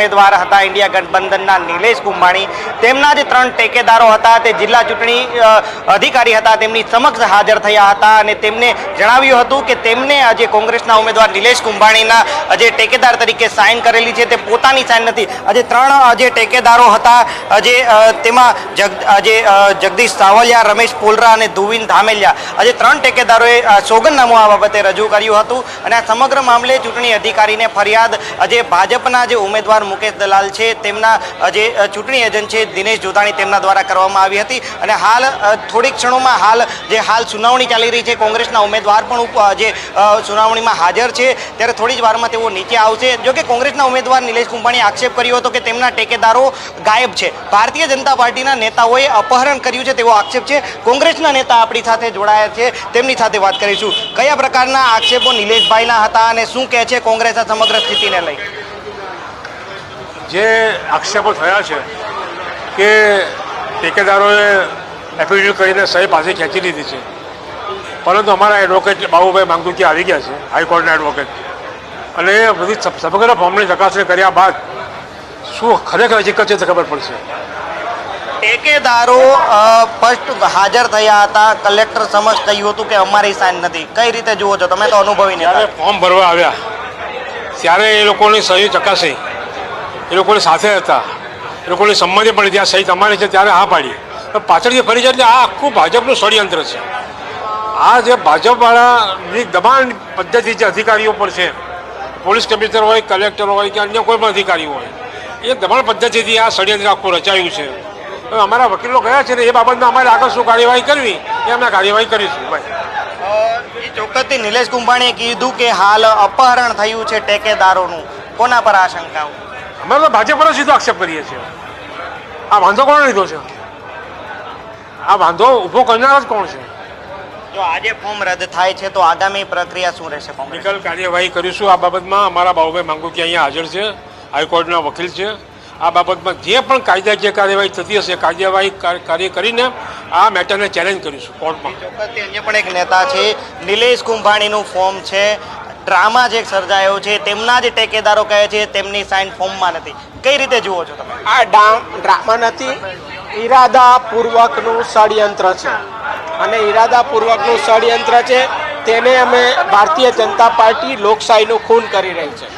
ઉમેદવાર હતા ઇન્ડિયા ગઠબંધનના નિલેશ કુંભાણી. તેમના જે ત્રણ ટેકેદારો હતા તે જિલ્લા ચૂંટણી અધિકારી હતા, તેમની સમક્ષ હાજર થયા હતા અને તેમને જણાવ્યું હતું કે તેમને આજે કોંગ્રેસના ઉમેદવાર નિલેશ કુંભાણીના જે ટેકેદાર તરીકે સાઇન કરેલી છે તે પોતાની સાઇન નથી. આજે ત્રણ જે ટેકેદારો હતા આજે તેમાં જગ આજે જગદીશ સાવલિયા, રમેશ પોલરા અને ધુવિન ધામેલિયા. આજે ત્રણ ટેકેદારોએ સોગનનામું આ બાબતે રજૂ કર્યું હતું અને આ સમગ્ર મામલે ચૂંટણી અધિકારીને ફરિયાદ આજે ભાજપના જે ઉમેદવાર મુકેશ દલાલ છે. તેમના જે ચૂંટણી એજન્ટ છે, દિનેશ જોતાણી તેમના દ્વારા કરવામાં આવી હતી. અને હાલ થોડીક ક્ષણોમાં હાલ જે હાલ સુનાવણી ચાલી રહી છે, કોંગ્રેસના ઉમેદવાર પણ જે સુનાવણીમાં હાજર છે, ત્યારે થોડી જ વારમાં તેઓ નીચે આવશે. જો કે કોંગ્રેસના ઉમેદવાર નિલેશ કુંભાણીએ આક્ષેપ કર્યો હતો કે તેમના ટેકેદારો ગાયબ છે. ભારતીય જનતા પાર્ટીના નેતાઓએ અપહરણ કર્યું છે તેવો આક્ષેપ છે. કોંગ્રેસના નેતા આપણી સાથે જોડાયા છે. તેમની સાથે વાત કરીશું. કયા પ્રકારના આક્ષેપો નિલેશભાઈના હતા અને શું કહે છે કોંગ્રેસ આ સમગ્ર સ્થિતિને લઈ? જે આક્ષેપો થયા છે કે ટેકેદારોએ એફિડેવિટ કરીને સહી પાસે ખેંચી લીધી છે. પરંતુ અમારા એડવોકેટ બાબુભાઈ માંગુકી આવી ગયા છે હાઈકોર્ટના એડવોકેટ અને એ બધી સમગ્ર ફોર્મની ચકાસણી કર્યા બાદ શું ખરેખર હકીકત છે તે ખબર પડશે. ટેકેદારો ફર્સ્ટ હાજર થયા હતા કલેક્ટર સમક્ષ કહ્યું હતું કે અમારી સાઇન નથી. કઈ રીતે જુઓ છો? તમે તો અનુભવી નહીં ફોર્મ ભરવા આવ્યા ત્યારે એ લોકોની સહી ચકાસી. એ લોકોની સાથે હતા. એ લોકોની સંમતિ પણ ત્યાં સહી અમારી છે ત્યારે હા પાડી પાછળથી ફરી જાય એટલે આ આખું ભાજપનું ષડયંત્ર છે. આ જે ભાજપવાળાની દબાણ પદ્ધતિ જે અધિકારીઓ પર છે, પોલીસ કમિશનર હોય, કલેક્ટર હોય કે અન્ય કોઈ પણ અધિકારી હોય, એ દબાણ પદ્ધતિથી આ ષડયંત્ર આખું રચાયું છે. હવે અમારા વકીલો ગયા છે ને એ બાબતમાં અમારે આગળ શું કાર્યવાહી કરવી, એ અમે કાર્યવાહી કરીશું. ભાઈ. ચોક્કસથી નિલેશ કુંભાણીએ કીધું કે હાલ અપહરણ થયું છે ટેકેદારોનું. કોના પર આશંકાઓ અમે તો ભાજપ પર સીધો આક્ષેપ કરીએ છીએ. આ વાંધો કોણે લીધો છે? આ વાંધો ઊભો કરનાર જ કોણ છે? જો આજે ફોર્મ રદ થાય છે તો આગામી પ્રક્રિયા શું રહેશે નિકલ કાર્યવાહી કરીશું. આ બાબતમાં અમારા બાબુભાઈ માંગુકી અહીંયા હાજર છે. હાઈકોર્ટના વકીલ છે. આ બાબતમાં જે પણ કાયદાકીય કાર્યવાહી થતી હશે કાર્યવાહી કાર્ય કરીને આ મેટરને ચેલેન્જ કરીશું કોર્ટમાં. ચોક્કસથી અન્ય પણ એક નેતા છે. નિલેશ કુંભાણીનું ફોર્મ છે. ડ્રામા જે સર્જાયો છે, તેમના જે ટેકેદારો કહે છે, તેમની સાઇન ફોર્મમાં નથી. કઈ રીતે જુઓ છો તમે? આ ડ્રામા નથી, ઈરાદાપૂર્વકનું ષડયંત્ર છે. અને ઈરાદાપૂર્વકનું ષડયંત્ર છે, તેને અમે ભારતીય જનતા પાર્ટી લોકશાહીનું ખૂન કરી રહી છે.